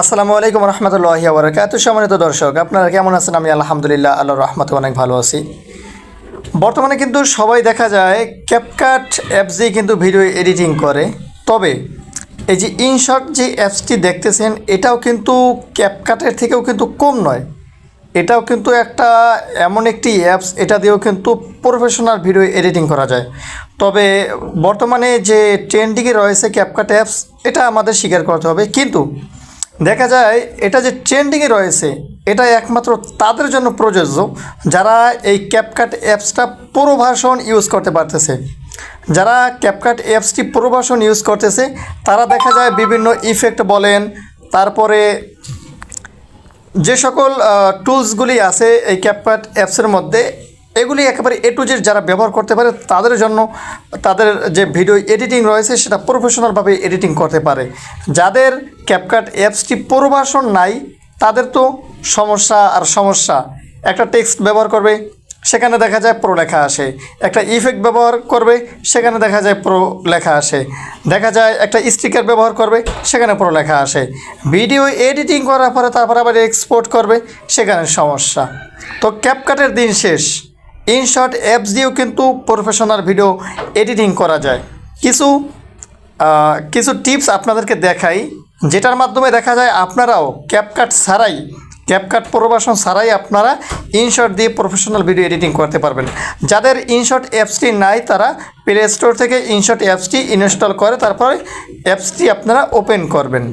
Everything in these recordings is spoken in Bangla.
আসসালামু আলাইকুম রহমতুল্লাহি বরকাত সম্মানিত দর্শক, আপনারা কেমন আছেন? আমি আলহামদুলিল্লাহ আল্লাহ রহমতে অনেক ভালো আছি। বর্তমানে কিন্তু সবাই দেখা যায় ক্যাপকাট অ্যাপস দিয়ে কিন্তু ভিডিও এডিটিং করে। তবে এই যে ইনশট যে অ্যাপসটি দেখতেছেন, এটাও কিন্তু ক্যাপকাটের থেকেও কিন্তু কম নয়। এটাও কিন্তু একটা এমন একটি অ্যাপস এটা দিয়েও কিন্তু প্রফেশনাল ভিডিও এডিটিং করা যায়। তবে বর্তমানে যে ট্রেন্ডিংয়ে রয়েছে ক্যাপকাট অ্যাপস এটা আমাদের স্বীকার করতে হবে। কিন্তু দেখা যায় এটা যে ট্রেন্ডিংয়ে রয়েছে এটা একমাত্র তাদের জন্য প্রযোজ্য, যারা এই ক্যাপকাট অ্যাপসটা পুরো ইউজ করতে পারতেছে। যারা ক্যাপকাট অ্যাপসটি পুরো ইউজ করতেছে, তারা দেখা যায় বিভিন্ন ইফেক্ট বলেন, তারপরে যে সকল টুলসগুলি আছে এই ক্যাপকাট অ্যাপসের মধ্যে এগুলি একেবারে এ টু জেড যারা ব্যবহার করতে পারে, তাদের জন্য তাদের যে ভিডিও এডিটিং রয়েছে, সেটা প্রফেশনালভাবে এডিটিং করতে পারে। যাদের ক্যাপকাট অ্যাপসটি প্রবাসন নাই, তাদের তো সমস্যা আর সমস্যা। একটা টেক্সট ব্যবহার করবে, সেখানে দেখা যায় প্রো লেখা আসে। একটা ইফেক্ট ব্যবহার করবে, সেখানে দেখা যায় প্রো লেখা আসে। দেখা যায় একটা স্টিকার ব্যবহার করবে, সেখানে প্রো লেখা আসে। ভিডিও এডিটিং করার পরে তারপর আবার এক্সপোর্ট করবে, সেখানে সমস্যা। তো ক্যাপকাটের দিন শেষ। ইনশর্ট অ্যাপস দিয়েও কিন্তু প্রফেশনাল ভিডিও এডিটিং করা যায়। কিছু কিছু টিপস আপনাদেরকে দেখাই, যেটার মাধ্যমে দেখা যায় আপনারাও ক্যাপকাট ছাড়াই ক্যাপকাট প্রবাসন ছাড়াই আপনারা ইনশর্ট দিয়ে প্রফেশনাল ভিডিও এডিটিং করতে পারবেন। যাদের ইনশর্ট অ্যাপসটি নাই, তারা প্লে স্টোর থেকে ইনশর্ট অ্যাপসটি ইনস্টল করে, তারপরে অ্যাপসটি আপনারা ওপেন করবেন।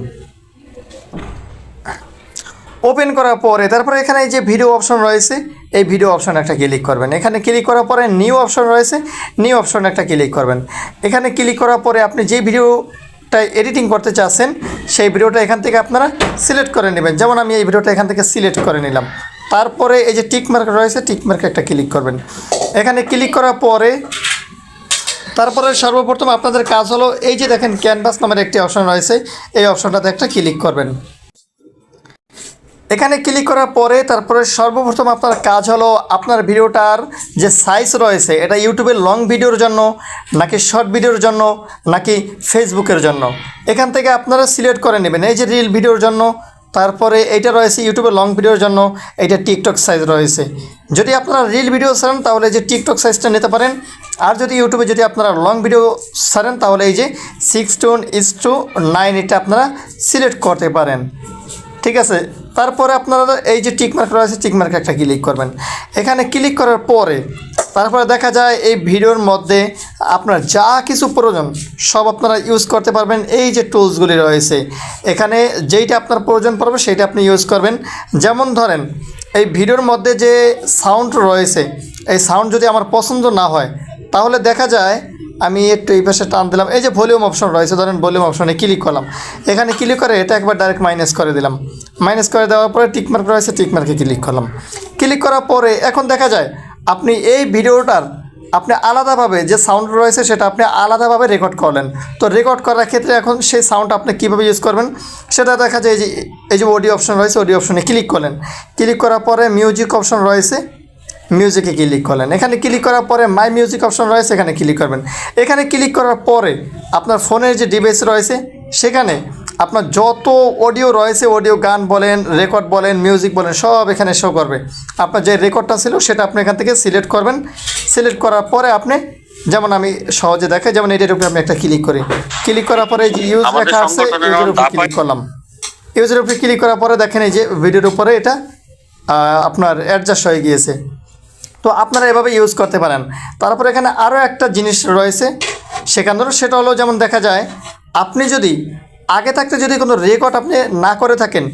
ওপেন করার পরে, তারপরে এখানে যে ভিডিও অপশন রয়েছে, এই ভিডিও অপশন একটা ক্লিক করবেন। এখানে ক্লিক করার পরে নিউ অপশন রয়েছে নিউ অপশন একটা ক্লিক করবেন। এখানে ক্লিক করার পরে আপনি যে ভিডিওটা এডিটিং করতে চাচ্ছেন, সেই ভিডিওটা এখান থেকে আপনারা সিলেক্ট করে নেবেন। যেমন আমি এই ভিডিওটা এখান থেকে সিলেক্ট করে নিলাম। তারপরে এই যে টিক মার্ক রয়েছে টিক মার্কে একটা ক্লিক করবেন। এখানে ক্লিক করার পরে, তারপরে সর্বপ্রথম আপনাদের কাজ হলো, এই যে দেখেন ক্যানভাস নামের একটি অপশন রয়েছে, এই অপশনটাতে একটা ক্লিক করবেন। এখানে ক্লিক করার পরে তারপরে সর্বপ্রথম আপনার কাজ হলো আপনার ভিডিওটার যে সাইজ রয়েছে, এটা ইউটিউবের লং ভিডিওর জন্য, নাকি শর্ট ভিডিওর জন্য, নাকি ফেসবুকের জন্য। এখান থেকে আপনারা সিলেক্ট করে নেবেন। এই যে রিল ভিডিওর জন্য, তারপরে এটা রয়েছে ইউটিউবে লং ভিডিওর জন্য, এইটা টিকটক সাইজ রয়েছে। যদি আপনারা রিল ভিডিও ছাড়েন, তাহলে যে টিকটক সাইজটা নিতে পারেন। আর যদি ইউটিউবে যদি আপনারা লং ভিডিও ছাড়েন, তাহলে এই যে six two is two nine এটা আপনারা সিলেক্ট করতে পারেন। ঠিক আছে? তারপরে আপনারা এই যে টিকমার্ক রয়েছে টিক মার্ক একটা ক্লিক করবেন। এখানে ক্লিক করার পরে তারপরে দেখা যায় এই ভিডিওর মধ্যে আপনার যা কিছু প্রয়োজন সব আপনারা ইউজ করতে পারবেন। এই যে টুলসগুলি রয়েছে, এখানে যেইটা আপনার প্রয়োজন পড়বে সেইটা আপনি ইউজ করবেন। যেমন ধরেন, এই ভিডিওর মধ্যে যে সাউন্ড রয়েছে, এই সাউন্ড যদি আমার পছন্দ না হয়, তাহলে দেখা যায় আমি একটু এই পাশে টান দিলাম। এই যে ভলিউম অপশন রয়েছে, ধরেন ভলিউম অপশনে ক্লিক করলাম। এখানে ক্লিক করে এটা একবার ডাইরেক্ট মাইনাস করে দিলাম। মাইনাস করে দেওয়ার পরে টিকমার্ক রয়েছে টিকমার্কে ক্লিক করলাম। ক্লিক করার পরে এখন দেখা যায়, আপনি এই ভিডিওটার আপনি আলাদাভাবে যে সাউন্ড রয়েছে সেটা আপনি আলাদাভাবে রেকর্ড করলেন। তো রেকর্ড করার ক্ষেত্রে এখন সেই সাউন্ড আপনি কীভাবে ইউজ করবেন, সেটা দেখা যায় এই যে এই যে অডিও অপশন রয়েছে অডিও অপশনে ক্লিক করলেন। ক্লিক করার পরে মিউজিক অপশন রয়েছে মিউজিকে ক্লিক করলেন। এখানে ক্লিক করার পরে মাই মিউজিক অপশন রয়েছে এখানে ক্লিক করবেন। এখানে ক্লিক করার পরে আপনার ফোনের যে ডিভাইস রয়েছে সেখানে আপনার যত অডিও রয়েছে অডিও গান বলেন রেকর্ড বলেন মিউজিক বলেন সব এখানে শো করবে। আপনার যে রেকর্ডটা ছিল সেটা আপনি এখান থেকে সিলেক্ট করবেন। সিলেক্ট করার পরে আপনি যেমন আমি সহজে দেখাই যেমন এটার উপরে আমি একটা ক্লিক করি। ক্লিক করার পরে যে ইউজ লেখা আছে ইউজের উপরে ক্লিক করলাম। ইউজের উপরে ক্লিক করার পরে দেখেন এই যে ভিডিওর উপরে এটা আপনার অ্যাডজাস্ট হয়ে গিয়েছে। তো আপনারা এভাবে ইউজ করতে পারেন। তারপর এখানে আরও একটা জিনিস রয়েছে সেখানেও সেটা হলো যেমন দেখা যায়, আপনি যদি আগে থাকতে যদি কোনো রেকর্ড আপনি না করে থাকেন,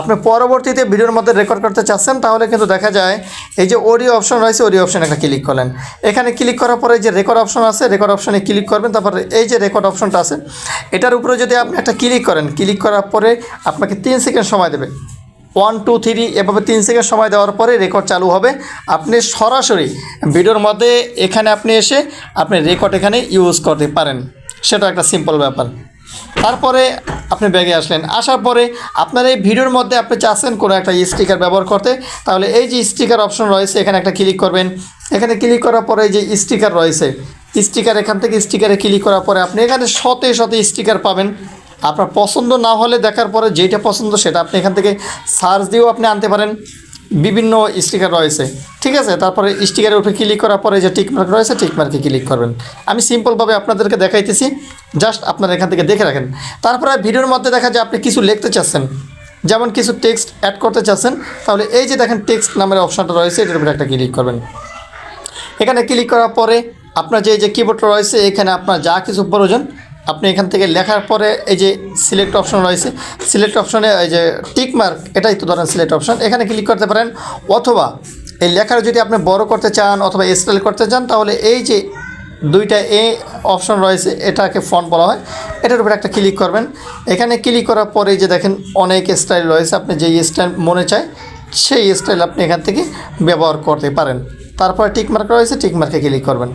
আপনি পরবর্তীতে ভিডিওর মধ্যে রেকর্ড করতে চাচ্ছেন, তাহলে কিন্তু দেখা যায় এই যে অডিও অপশন রয়েছে অডিও অপশনে একটা ক্লিক করলেন। এখানে ক্লিক করার পরে যে রেকর্ড অপশন আছে রেকর্ড অপশনে ক্লিক করবেন, তারপরে এই যে রেকর্ড অপশনটা আছে, এটার উপরে যদি আপনি একটা ক্লিক করেন ক্লিক করার পরে আপনাকে তিন সেকেন্ড সময় দেবে। ওয়ান টু থ্রি এভাবে তিন সেকেন্ড সময় দেওয়ার পরে রেকর্ড চালু হবে। আপনি সরাসরি ভিডিওর মধ্যে এখানে আপনি এসে আপনি রেকর্ড এখানে ইউজ করতে পারেন। সেটা একটা সিম্পল ব্যাপার। তারপরে আপনি ব্যাগে আসলেন। আসার পরে আপনার এই ভিডিওর মধ্যে আপনি চাচ্ছেন কোনো একটা স্টিকার ব্যবহার করতে, তাহলে এই যে স্টিকার অপশন রয়েছে, এখানে একটা ক্লিক করবেন। এখানে ক্লিক করার পরে এই যে স্টিকার রয়েছে স্টিকার এখান থেকে স্টিকারে ক্লিক করার পরে আপনি এখানে শতে শতে স্টিকার পাবেন। আপনার পছন্দ না হলে দেখার পরে যেটা পছন্দ সেটা আপনি এখান থেকে সার্চ দিয়েও আপনি আনতে পারেন। বিভিন্ন স্টিকার রয়েছে। ঠিক আছে? তারপরে স্টিকারের উপরে ক্লিক করার পরে যে টিকমার্ক রয়েছে টিকমার্কে ক্লিক করবেন। আমি সিম্পলভাবে আপনাদেরকে দেখাইতেছি। জাস্ট আপনারা এখান থেকে দেখে রাখেন। তারপরে ভিডিওর মধ্যে দেখা যায় আপনি কিছু লিখতে চাচ্ছেন। যেমন কিছু টেক্সট অ্যাড করতে চাচ্ছেন, তাহলে এই যে দেখেন টেক্সট নামের অপশানটা রয়েছে, এটার উপরে একটা ক্লিক করবেন। এখানে ক্লিক করার পরে আপনার যে যে কিবোর্ডটা রয়েছে, এখানে আপনার যা কিছু প্রয়োজন আপনি এখান থেকে লেখার পরে এই যে সিলেক্ট অপশন রয়েছে সিলেক্ট অপশনে এই যে টিক মার্ক এটাই তো ধরেন সিলেক্ট অপশন এখানে ক্লিক করতে পারেন, অথবা এই লেখার যদি আপনি বড় করতে চান অথবা স্টাইল করতে চান, তাহলে এই যে দুইটা এ অপশন রয়েছে, এটাকে ফন্ট বলা হয়, এটার উপরে একটা ক্লিক করবেন। এখানে ক্লিক করার পরে যে দেখেন অনেক স্টাইল রয়েছে, আপনি যেই স্টাইল মনে চায়, সেই স্টাইল আপনি এখান থেকে ব্যবহার করতে পারেন। তারপরে টিক মার্ক রয়েছে টিক মার্কে ক্লিক করবেন।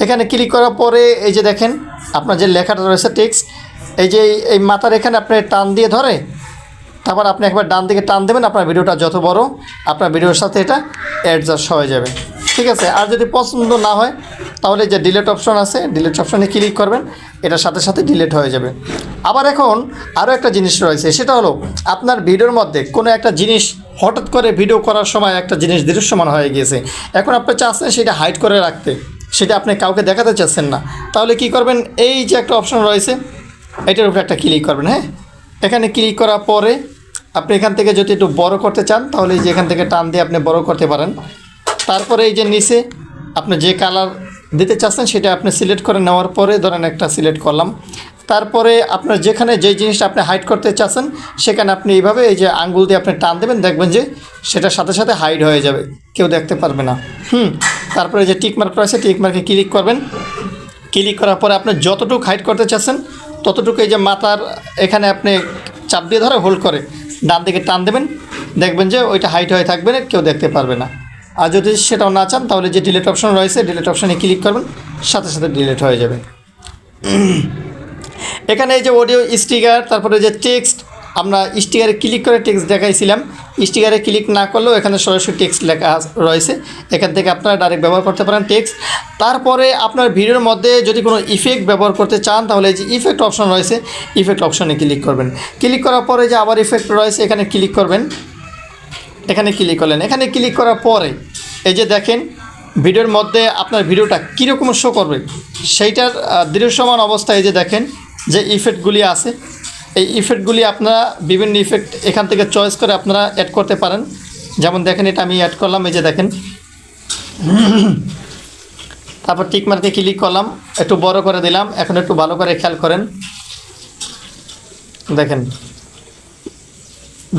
এখানে ক্লিক করার পরে এই যে দেখেন, আপনার যে লেখাটা রয়েছে টেক্সট এই যে এই- মাথার এখানে আপনি টান দিয়ে ধরে, তারপর আপনি একবার ডান দিকে টান দেবেন, আপনার ভিডিওটা যত বড়, আপনার ভিডিওর সাথে এটা অ্যাডজাস্ট হয়ে যাবে। ঠিক আছে? আর যদি পছন্দ না হয়, তাহলে যে ডিলেট অপশন আছে ডিলেট অপশনে ক্লিক করবেন, এটার সাথে সাথে ডিলেট হয়ে যাবে। আবার এখন আরও একটা জিনিস রয়েছে, সেটা হলো আপনার ভিডিওর মধ্যে কোনো একটা জিনিস হঠাৎ করে ভিডিও করার সময় একটা জিনিস দৃশ্যমান হয়ে গিয়েছে। এখন আপনি চাচ্ছেন সেটা হাইড করে রাখতে। সেটা আপনি কাউকে দেখাতে চাচ্ছেন না। তাহলে কি করবেন? এই যে একটা অপশন রয়েছে, এটার উপরে একটা ক্লিক করবেন হ্যাঁ? এখানে ক্লিক করার পরে আপনি এখান থেকে যদি একটু বড় করতে চান, তাহলে এই যে এখান থেকে টান দিয়ে আপনি বড় করতে পারেন। তারপরে এই যে নিচে আপনি যে কালার দিতে চাচ্ছেন, সেটা আপনি সিলেক্ট করে নেওয়ার পরে ধরেন একটা সিলেক্ট করলাম। তারপরে আপনার যেখানে যে জিনিসটা আপনি হাইড করতে চাচ্ছেন, সেখানে আপনি এইভাবে এই যে আঙ্গুল দিয়ে আপনি টান দেবেন, দেখবেন যে সেটার সাথে সাথে হাইড হয়ে যাবে। কেউ দেখতে পারবে না। হুম, তারপরে যে টিকমার্ক রয়েছে টিকমার্কে ক্লিক করবেন। ক্লিক করার পরে আপনি যতটুকু হাইট করতে চাচ্ছেন, ততটুকু এই যে মাথার এখানে আপনি চাপ দিয়ে ধরে হোল্ড করে ডান দিকে টান দেবেন। দেখবেন যে ওইটা হাইট হয়ে থাকবে না, কেউ দেখতে পারবে না। আর যদি সেটাও না চান, তাহলে যে ডিলেট অপশন রয়েছে ডিলেট অপশানে ক্লিক করবেন, সাথে সাথে ডিলেট হয়ে যাবে। এখানে এই যে অডিও স্টিকার তারপরে যে টেক্সট আমরা স্টিকারে ক্লিক করে টেক্সট দেখাইছিলাম। স্টিকারে ক্লিক না করলেও এখানে সরাসরি টেক্সট লেখা রয়েছে। এখান থেকে আপনারা ডাইরেক্ট ব্যবহার করতে পারেন টেক্সট তারপরে আপনার ভিডিওর মধ্যে যদি কোনো ইফেক্ট ব্যবহার করতে চান, তাহলে এই যে ইফেক্ট অপশন রয়েছে ইফেক্ট অপশনে ক্লিক করবেন। ক্লিক করার পরে যে আবার ইফেক্ট রয়েছে, এখানে ক্লিক করবেন। এখানে ক্লিক করলেন। এখানে ক্লিক করার পরে এই যে দেখেন, ভিডিওর মধ্যে আপনার ভিডিওটা কীরকম শো করবে, সেইটার দৃশ্যমান অবস্থায় এই যে দেখেন যে ইফেক্টগুলি আছে, এই ইফেক্টগুলি আপনারা বিভিন্ন ইফেক্ট এখান থেকে চয়েস করে আপনারা অ্যাড করতে পারেন। যেমন দেখেন, এটা আমি অ্যাড করলাম, এই যে দেখেন। তারপর টিক মার্কে ক্লিক করলাম, একটু বড় করে দিলাম, এখন একটু ভালো করে খেয়াল করেন। দেখেন।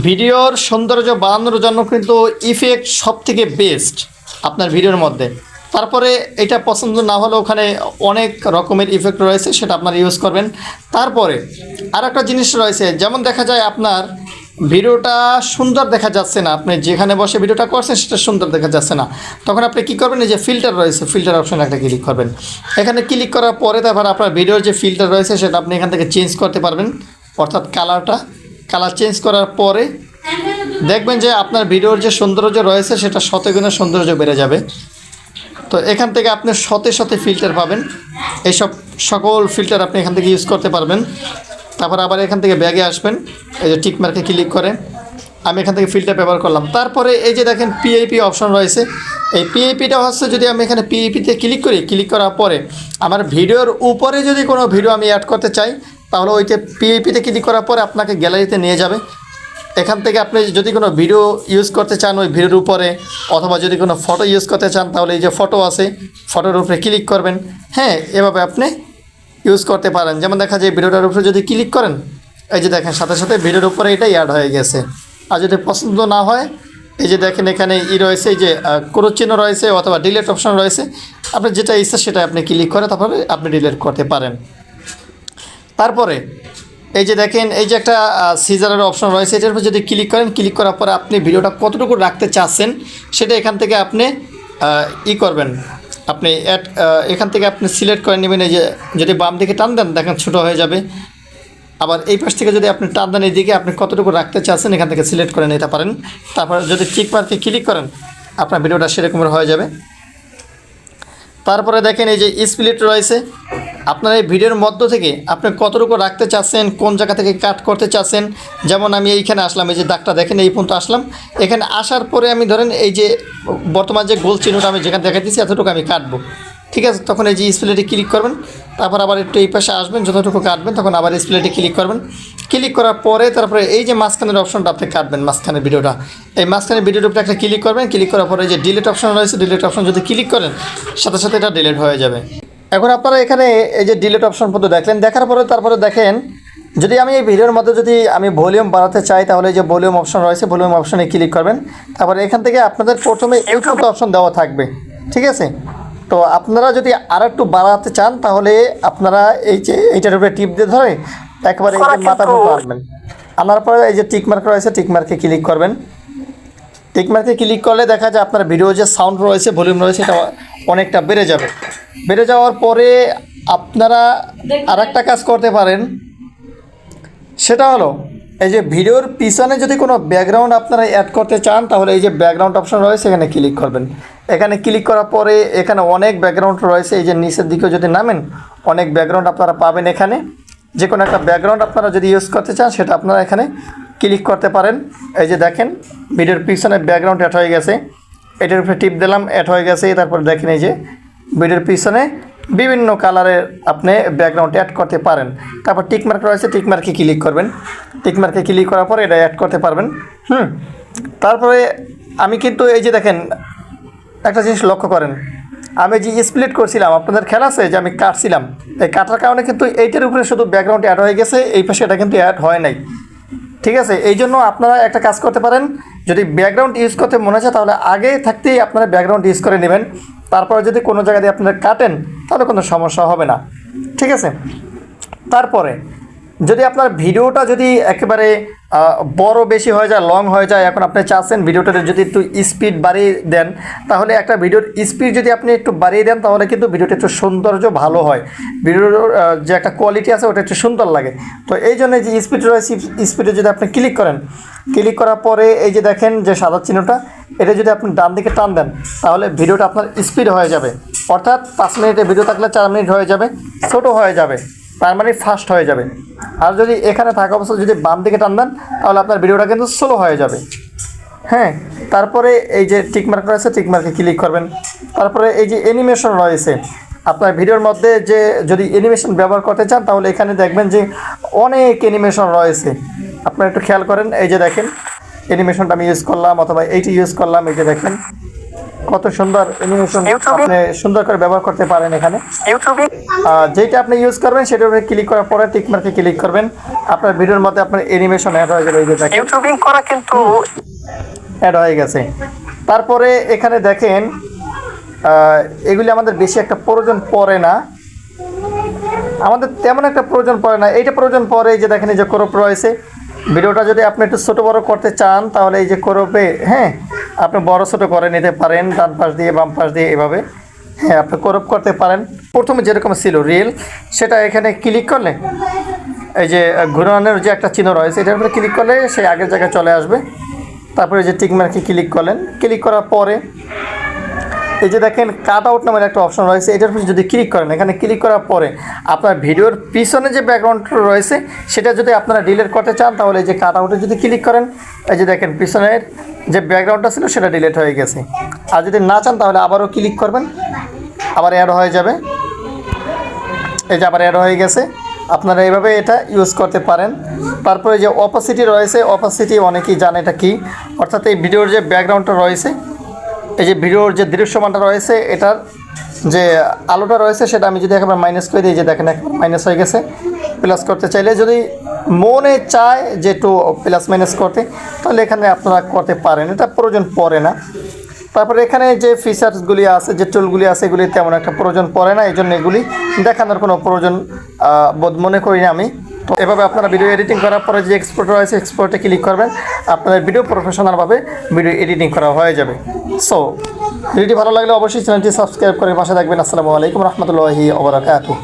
ভিডিওর সৌন্দর্য বাড়ানোর জন্য কিন্তু ইফেক্ট সব থেকে বেস্ট আপনার ভিডিওর মধ্যে। তারপরে এটা পছন্দ না হলে ওখানে অনেক রকমের ইফেক্ট রয়েছে, সেটা আপনার ইউজ করবেন। তারপরে আর একটা জিনিস রয়েছে, যেমন দেখা যায় আপনার ভিডিওটা সুন্দর দেখা যাচ্ছে না, আপনি যেখানে বসে ভিডিওটা করছেন সেটা সুন্দর দেখা যাচ্ছে না। তখন আপনি কী করবেন, এই যে ফিল্টার রয়েছে ফিল্টার অপশনে একটা ক্লিক করবেন। এখানে ক্লিক করার পরে তারপর আপনার ভিডিওর যে ফিল্টার রয়েছে, সেটা আপনি এখান থেকে চেঞ্জ করতে পারবেন। অর্থাৎ কালারটা কালার চেঞ্জ করার পরে দেখবেন যে আপনার ভিডিওর যে সৌন্দর্য রয়েছে, সেটা শতে গুণে সৌন্দর্য বেড়ে যাবে। তো এখান থেকে আপনি শতে শতে ফিল্টার পাবেন। এইসব সকল ফিল্টার আপনি এখান থেকে ইউজ করতে পারবেন। তারপর আবার এখান থেকে ব্যাগে আসবেন। এই যে টিক মার্কে ক্লিক করে। আমি এখান থেকে ফিল্টার ব্যবহার করলাম। তারপরে এই যে দেখেন পিআইপি অপশন রয়েছে। এই পিআইপিটা হচ্ছে যদি আমি এখানে পিআইপিতে ক্লিক করি ক্লিক করার পরে আমার ভিডিওর উপরে যদি কোনো ভিডিও আমি অ্যাড করতে চাই, তাহলে ওইতে পিআইপিতে ক্লিক করার পরে আপনাকে গ্যালারিতে নিয়ে যাবে। এখান থেকে আপনি যদি কোনো ভিডিও ইউজ করতে চান ওই ভিডিওর উপরে, অথবা যদি কোনো ফটো ইউজ করতে চান, তাহলে এই যে ফটো আছে ফটোর উপরে ক্লিক করবেন। হ্যাঁ এভাবে আপনি ইউজ করতে পারেন। যেমন দেখা যায় ভিডিওটার উপরে যদি ক্লিক করেন, এই যে দেখেন, সাথে সাথে ভিডিওর উপরে এটাই অ্যাড হয়ে গেছে। আর যদি পছন্দ না হয়, এই যে দেখেন, এখানে ই রয়েছে, এই যে ক্রোচ চিহ্ন রয়েছে, অথবা ডিলেট অপশন রয়েছে আপনার যেটা ইচ্ছা সেটা আপনি ক্লিক করে তারপরে আপনি ডিলেট করতে পারেন। তারপরে এই যে দেখেন, এই যে একটা সিজারের অপশন রয়েছে, এটার উপর যদি ক্লিক করেন ক্লিক করার পরে আপনি ভিডিওটা কতটুকু রাখতে চাচ্ছেন, সেটা এখান থেকে আপনি ই করবেন। আপনি অ্যাড এখান থেকে আপনি সিলেক্ট করে নেবেন, এই যে যদি বাম দিকে টান দেন, দেখেন ছোটো হয়ে যাবে। আবার এই পাশ থেকে যদি আপনি টান দেন এইদিকে আপনি কতটুকু রাখতে চাচ্ছেন, এখান থেকে সিলেক্ট করে নিতে পারেন। তারপর যদি চিক মার্কে ক্লিক করেন, আপনার ভিডিওটা সেরকমের হয়ে যাবে। তারপরে দেখেন এই যে স্প্লিট রয়েছে। আপনার এই ভিডিওর মধ্য থেকে আপনি কতটুকু রাখতে চাচ্ছেন, কোন জায়গা থেকে কাট করতে চাচ্ছেন, যেমন আমি এইখানে আসলাম, এই যে দাগটা দেখেন, এই পর্যন্ত আসলাম। এখানে আসার পরে আমি ধরেন এই যে বর্তমান যে গোল চিহ্নটা আমি যেখানে দেখা দিচ্ছি এতটুকু আমি কাটবো। ঠিক আছে, তখন এই যে স্প্লেটে ক্লিক করবেন, তারপর আবার একটু এই পাশে আসবেন, যতটুকু কাটবেন, তখন আবার স্প্লেটে ক্লিক করবেন। ক্লিক করার পরে তারপরে এই যে মাঝখানের অপশনটা আপনি কাটবেন, মাঝখানের ভিডিওটা এই মাঝখানের ভিডিওর উপরে একটা ক্লিক করবেন ক্লিক করার পরে যে ডিলিট অপশন রয়েছে ডিলিট অপশন যদি ক্লিক করেন, সাথে সাথে এটা ডিলিট হয়ে যাবে। এখন আপনারা এখানে এই যে ডিলিট অপশন পর্যন্ত দেখলেন, দেখার পরে তারপরে দেখেন, যদি আমি এই ভিডিওর মধ্যে যদি আমি ভলিউম বাড়াতে চাই, তাহলে এই যে ভলিউম অপশন রয়েছে ভলিউম অপশনে ক্লিক করবেন। তারপরে এখান থেকে আপনাদের প্রথমে ইউটিউব অপশন দেওয়া থাকবে, ঠিক আছে? তো আপনারা যদি আর একটু বাড়াতে চান তাহলে আপনারা এই যে এইটার উপরে টিপ দিয়ে ধরে একবারে মাথার মতো আনবেন। আনার পরে এই যে টিক মার্ক রয়েছে টিক মার্কে ক্লিক করবেন। টিক মার্কে ক্লিক করলে দেখা যায় আপনার ভিডিও যে সাউন্ড রয়েছে ভলিউম রয়েছে এটা অনেকটা বেড়ে যাবে। বেড়ে যাওয়ার পরে আপনারা আর একটা কাজ করতে পারেন। সেটা হলো এই যে ভিডিওর পিছনে যদি কোনো ব্যাকগ্রাউন্ড আপনারা অ্যাড করতে চান তাহলে এই যে ব্যাকগ্রাউন্ড অপশন রয়েছে এখানে ক্লিক করবেন। এখানে ক্লিক করার পরে এখানে অনেক ব্যাকগ্রাউন্ড রয়েছে। এই যে নিচের দিকে যদি নামেন, অনেক ব্যাকগ্রাউন্ড আপনারা পাবেন এখানে। যে কোনো একটা ব্যাকগ্রাউন্ড আপনারা যদি ইউজ করতে চান, সেটা আপনারা এখানে ক্লিক করতে পারেন। এই যে দেখেন, ভিডিওর পিছনে ব্যাকগ্রাউন্ড অ্যাড হয়ে গেছে। এটার উপরে টিপ দিলাম অ্যাড হয়ে গেছে। তারপর দেখেন এই যে ভিডিওর পিছনে বিভিন্ন কালারের আপনি ব্যাকগ্রাউন্ড অ্যাড করতে পারেন। তারপর টিকমার্ক রয়েছে টিকমার্কে ক্লিক করবেন। টিকমার্কে ক্লিক করার পর এটা অ্যাড করতে পারবেন। হুম, তারপরে আমি কিন্তু এই যে দেখেন একটা জিনিস লক্ষ্য করেন। আমি যে স্প্লিট করছিলাম, আপনাদের খেয়াল আছে যে আমি কাটছিলাম। এই কাটার কারণে কিন্তু এইটার উপরে শুধু ব্যাকগ্রাউন্ড অ্যাড হয়ে গেছে, এই পাশে এটা কিন্তু অ্যাড হয় নাই। ঠিক আছে? এই জন্য আপনারা একটা কাজ করতে পারেন, যদি ব্যাকগ্রাউন্ড ইউজ করতে মনে হয় তাহলে আগে থাকতেই আপনারা ব্যাকগ্রাউন্ড ইউজ করে নেবেন। তারপরে যদি কোনো জায়গা দিয়ে আপনারা কাটেন, তাহলে কোনো সমস্যা হবে না। ঠিক আছে? তারপরে যদি আপনার ভিডিওটা যদি একেবারে বড় বেশি হয়ে যায় লং হয়ে যায়, এখন আপনি চাচ্ছেন ভিডিওটাতে যদি একটু স্পিড বাড়িয়ে দেন, তাহলে একটা ভিডিওর স্পিড যদি আপনি একটু বাড়িয়ে দেন, তাহলে কিন্তু ভিডিওটা একটু সৌন্দর্য ভালো হয়। ভিডিওর যে একটা কোয়ালিটি আছে, ওটা একটু সুন্দর লাগে। তো এই জন্য যে স্পিড রয়েছে স্পিডে যদি আপনি ক্লিক করেন ক্লিক করার পরে এই যে দেখেন যে সাদা চিহ্নটা, এটা যদি আপনি ডান দিকে টান দেন, তাহলে ভিডিওটা আপনার স্পিড হয়ে যাবে। অর্থাৎ পাঁচ মিনিটের ভিডিও থাকলে চার মিনিট হয়ে যাবে, ছোটো হয়ে যাবে। তার মানে ফাস্ট হয়ে যাবে। আর যদি এখানে থাকা অবস্থা যদি বাম দিকে টান দেন, তাহলে আপনার ভিডিওটা কিন্তু স্লো হয়ে যাবে। হ্যাঁ তারপরে এই যে টিকমার্ক রয়েছে টিকমার্কে ক্লিক করবেন। তারপরে এই যে অ্যানিমেশন রয়েছে, আপনার ভিডিওর মধ্যে যে যদি অ্যানিমেশন ব্যবহার করতে চান, তাহলে এখানে দেখবেন যে অনেক অ্যানিমেশন রয়েছে। আপনারা একটু খেয়াল করেন, এই যে দেখেন অ্যানিমেশনটা আমি ইউজ করলাম, অথবা এইটি ইউজ করলাম, এই যে দেখেন। কত সুন্দর অ্যানিমেশন আপনি সুন্দর করে ব্যবহার করতে পারেন এখানে। ইউটিউবে যেটা আপনি ইউজ করবেন সেটার উপরে ক্লিক করার পরে টিক মার্কে ক্লিক করবেন। আপনার ভিডিওর মধ্যে আপনার অ্যানিমেশন অ্যাড হয়ে যাবে ইউটিউবিং করা কিন্তু অ্যাড হয়ে গেছে। তারপরে এখানে দেখেন আহ, এগুলি আমাদের বেশি একটা প্রয়োজন পড়ে না। আমাদের তেমন একটা প্রয়োজন পড়ে না। এইটা প্রয়োজন পড়ে এই যে দেখেন এই যে ক্রপ রয়েছে। ভিডিওটা যদি আপনি একটু ছোটো বড় করতে চান তাহলে এই যে ক্রপে হ্যাঁ আপনি বড় ছোটো করে নিতে পারেন, ডান পাশ দিয়ে, বাম পাশ দিয়ে এভাবে। হ্যাঁ আপনি ক্রপ করতে পারেন। প্রথমে যেরকম ছিল রিল, সেটা এখানে ক্লিক করলে এই যে ঘুরানোর যে একটা চিহ্ন রয়েছে, এটার উপরে ক্লিক করলে সেই আগের জায়গায় চলে আসবে। তারপরে যে টিক ক্লিক করলেন। ক্লিক করার পরে এই যে দেখেন, কাট আউট নামের একটা অপশন রয়েছে। এটার উপরে যদি ক্লিক করেন, এখানে ক্লিক করার পরে আপনার ভিডিওর পিছনে যে ব্যাকগ্রাউন্ড রয়েছে, সেটা যদি আপনারা ডিলিট করতে চান, তাহলে এই যে কাট আউটে যদি ক্লিক করেন, এই যে দেখেন, পিছনের যে ব্যাকগ্রাউন্ডটা ছিল সেটা ডিলেট হয়ে গেছে। আর যদি না চান তাহলে আবারও ক্লিক করবেন। আবার অ্যাড হয়ে যাবে। এই যে আবার অ্যাড হয়ে গেছে। আপনারা এইভাবে এটা ইউজ করতে পারেন। তারপরে যে অপাসিটি রয়েছে অপাসিটি অনেকেই জানে এটা কি। অর্থাৎ এই ভিডিওর যে ব্যাকগ্রাউন্ডটা রয়েছে, এই যে ভিডিওর যে দৃশ্যমানটা রয়েছে, এটার যে আলোটা রয়েছে, সেটা আমি যদি একেবারে মাইনাস করে দিই যে দেখেন, একেবারে মাইনাস হয়ে গেছে। প্লাস করতে চাইলে যদি মনে চায় যে একটু প্লাস মাইনাস করতে, তাহলে এখানে আপনারা করতে পারেন। এটা প্রয়োজন পড়ে না। তারপরে এখানে যে ফিচার্সগুলি আছে, যে টুলগুলি আছে, এগুলি তেমন একটা প্রয়োজন পড়ে না। এই জন্য এগুলি দেখানোর কোনো প্রয়োজন বোধ মনে করি না আমি। তো এভাবে আপনারা ভিডিও এডিটিং করার পরে যে এক্সপোর্ট রয়েছে এক্সপোর্টে ক্লিক করবেন। আপনাদের ভিডিও প্রফেশনালভাবে ভিডিও এডিটিং করা হয়ে যাবে। সো ভিডিওটি ভালো লাগলে অবশ্যই চ্যানেলটি সাবস্ক্রাইব করে পাশে থাকবেন। আসসালামু আলাইকুম রহমতুল্লাহি ওবরাকাতুহ